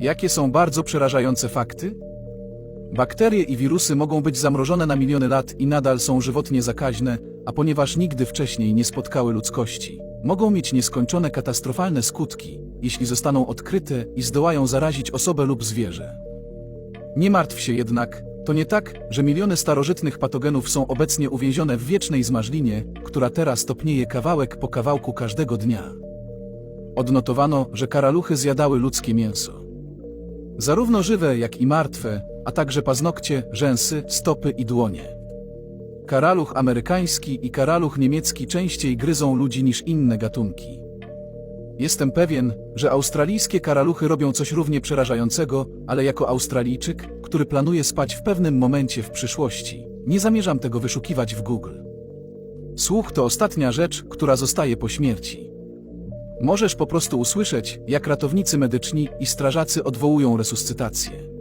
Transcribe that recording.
Jakie są bardzo przerażające fakty? Bakterie i wirusy mogą być zamrożone na miliony lat i nadal są żywotnie zakaźne, a ponieważ nigdy wcześniej nie spotkały ludzkości, mogą mieć nieskończone katastrofalne skutki, jeśli zostaną odkryte i zdołają zarazić osobę lub zwierzę. Nie martw się jednak, to nie tak, że miliony starożytnych patogenów są obecnie uwięzione w wiecznej zmarzlinie, która teraz topnieje kawałek po kawałku każdego dnia. Odnotowano, że karaluchy zjadały ludzkie mięso. Zarówno żywe, jak i martwe, a także paznokcie, rzęsy, stopy i dłonie. Karaluch amerykański i karaluch niemiecki częściej gryzą ludzi niż inne gatunki. Jestem pewien, że australijskie karaluchy robią coś równie przerażającego, ale jako Australijczyk, który planuje spać w pewnym momencie w przyszłości, nie zamierzam tego wyszukiwać w Google. Słuch to ostatnia rzecz, która zostaje po śmierci. Możesz po prostu usłyszeć, jak ratownicy medyczni i strażacy odwołują resuscytację.